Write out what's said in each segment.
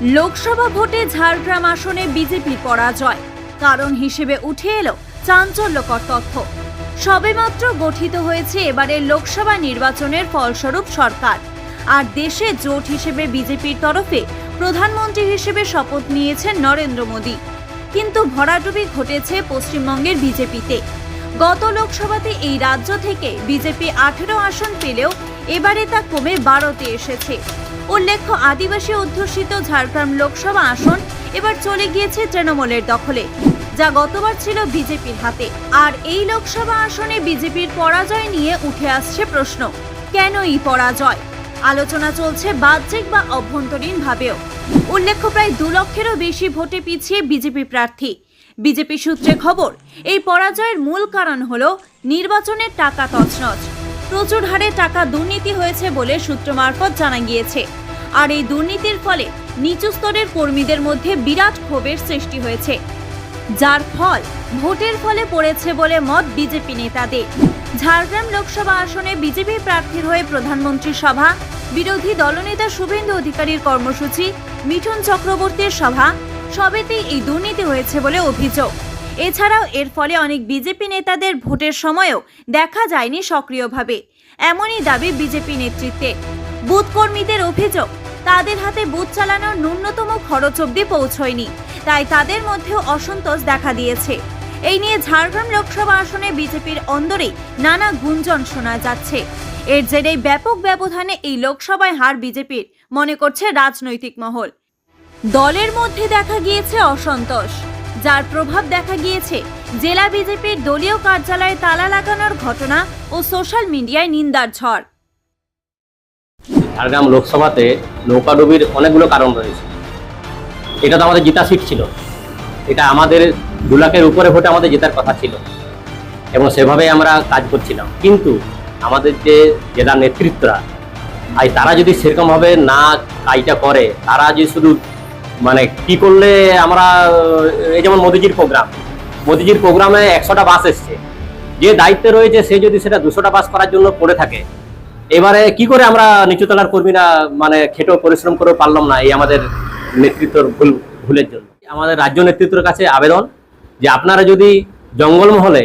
লোকসভা ভোটে ঝাড়গ্রাম আসনে বিজেপি পরাজয়। কারণ হিসেবে উঠে এলো চাঞ্চল্যকর তথ্য। সবেমাত্র গঠিত হয়েছে এবারের লোকসভা নির্বাচনের ফলস্বরূপ সরকার। আর দেশে জোট হিসেবে বিজেপির তরফে প্রধানমন্ত্রী হিসেবে শপথ নিয়েছেন নরেন্দ্র মোদী। কিন্তু ভরাডুবি ঘটেছে পশ্চিমবঙ্গের বিজেপিতে। গত লোকসভাতে এই রাজ্য থেকে বিজেপি আঠেরো আসন পেলেও এবারে তা কমে বারোতে এসেছে। উল্লেখ্য, আদিবাসী অধ্যুষিত ঝাড়গ্রাম লোকসভা আসন এবার চলে গিয়েছে তৃণমূলের দখলে, যা গতবার ছিল বিজেপির হাতে। আর এই লোকসভা আসনে বিজেপির পরাজয় নিয়ে উঠে আসছে প্রশ্ন কেন এই পরাজয়? আলোচনা চলছে বাহ্যিক বা অভ্যন্তরীণ ভাবেও উল্লেখ্য, প্রায় দু লক্ষেরও বেশি ভোটে পিছিয়ে বিজেপি প্রার্থী। বিজেপি সূত্রে খবর, এই পরাজয়ের মূল কারণ হল নির্বাচনের টাকা তছনছ। প্রচুর হারে টাকা দুর্নীতি হয়েছে বলে সূত্র মারফত জানা গিয়েছে। আর এই দুর্নীতির ফলে নিচু স্তরের কর্মীদের মধ্যে বিরাট ক্ষোভের সৃষ্টি হয়েছে। যার ফল ভোটের ফলে পড়েছে বলে মত বিজেপি নেতাদের। ঝাড়গ্রাম লোকসভা আসনে বিজেপি প্রার্থীর হয়ে প্রধানমন্ত্রী সভা, বিরোধী দলনেতা শুভেন্দু অধিকারীর কর্মসূচি, মিঠুন চক্রবর্তীর সভা, সবেতেই এই দুর্নীতি হয়েছে বলে অভিযোগ। এছাড়াও এর ফলে অনেক বিজেপি নেতাদের ভোটের সময়ও দেখা যায়নি সক্রিয়ভাবে। এমনই দাবি বিজেপি নেতৃত্বে। বুথ কর্মীদের অভিযোগ, তাদের হাতে বুথ চালানোর ন্যূনতম খরচ অবধি পৌঁছয়নি, তাই তাদের মধ্যেও অসন্তোষ দেখা দিয়েছে। এই নিয়ে ঝাড়গ্রাম লোকসভা আসনে বিজেপির অন্দরেই নানা গুঞ্জন শোনা যাচ্ছে। এর জেরেই ব্যাপক ব্যবধানে এই লোকসভায় হার বিজেপির, মনে করছে রাজনৈতিক মহল। দলের মধ্যে দেখা গিয়েছে অসন্তোষ। যার প্রভাব দেখা গিয়েছে জেলা বিজেপির দলীয় কার্যালয়ে তালা লাগানোর ঘটনা ও সোশ্যাল মিডিয়ায় নিন্দার ঝড়। ঝাড়গ্রাম লোকসভাতে নৌকাডুবির অনেকগুলো কারণ রয়েছে। এটা তো আমাদের জেতা সিট ছিল। এটা আমাদের দু লাখের উপরে ভোটে আমাদের জেতার কথা ছিল। এবং সেভাবেই আমরা কাজ করছিলাম। কিন্তু আমাদের যে জেলা নেতৃত্বরা আজ তারা যদি সেরকমভাবে না কাজটা করে, তারা যে শুধু মানে কি করলে আমরা, এই যেমন মোদিজির প্রোগ্রাম মোদিজির প্রোগ্রামে একশোটা বাস এসছে। যে দায়িত্বে রয়েছে, সে যদি সেটা দুশোটা বাস করার জন্য পড়ে থাকে, এবারে কি করে আমরা নিচুতলার কর্মীরা মানে খেটেও পরিশ্রম করেও পারলাম না এই আমাদের নেতৃত্বর ভুল, ভুলের জন্য? আমাদের রাজ্য নেতৃত্বের কাছে আবেদন যে আপনারা যদি জঙ্গলমহলে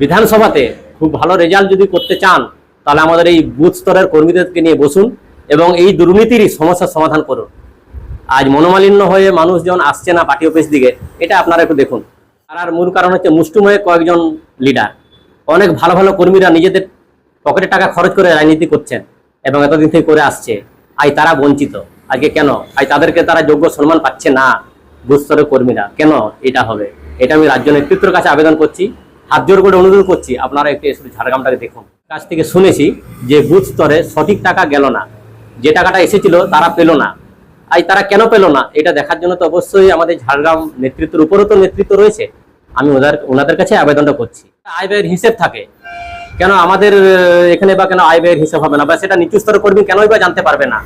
বিধানসভাতে খুব ভালো রেজাল্ট যদি করতে চান, তাহলে আমাদের এই বুথ স্তরের কর্মীদেরকে নিয়ে বসুন এবং এই দুর্নীতিরই সমস্যার সমাধান করুন। আজ মনোমালিন্য হয়ে মানুষজন আসছে না পার্টি অফিস দিকে, এটা আপনারা একটু দেখুন। আর আর মূল কারণ হচ্ছে মুষ্টিময়ে কয়েকজন লিডার অনেক ভালো ভালো কর্মীরা নিজেদের পকেটে টাকা খরচ করে রাজনীতি করছেন এবং এতদিন থেকে করে আসছে। আজ তারা বঞ্চিত। আজকে কেন? আজ তাদেরকে তারা যোগ্য সম্মান পাচ্ছে না বুস্তরের কর্মীরা। কেন এটা হবে? এটা আমি রাজ্য নেতৃত্বের কাছে আবেদন করছি। হাত জোর করে অনুরোধ করছি, আপনারা একটু এসে ঝাড়গ্রামটাকে দেখুন। কাছ থেকে শুনেছি যে বুথ স্তরে সঠিক টাকা গেল না। যে টাকাটা এসেছিল, তারা পেল না। আজ তারা কেন পেল না? এটা দেখার জন্য তো অবশ্যই আমাদের ঝাড়গ্রাম নেতৃত্বের উপরও তো নেতৃত্ব রয়েছে। আমি ওদের, ওনাদের কাছে আবেদনটা করছি। আয় ব্যয়ের হিসেব থাকে। কেন আমাদের এখানে বা কেন আয় ব্যয়ের হিসেব হবে না? বা সেটা নিচু স্তরের কর্মী কেনই বা জানতে পারবে না?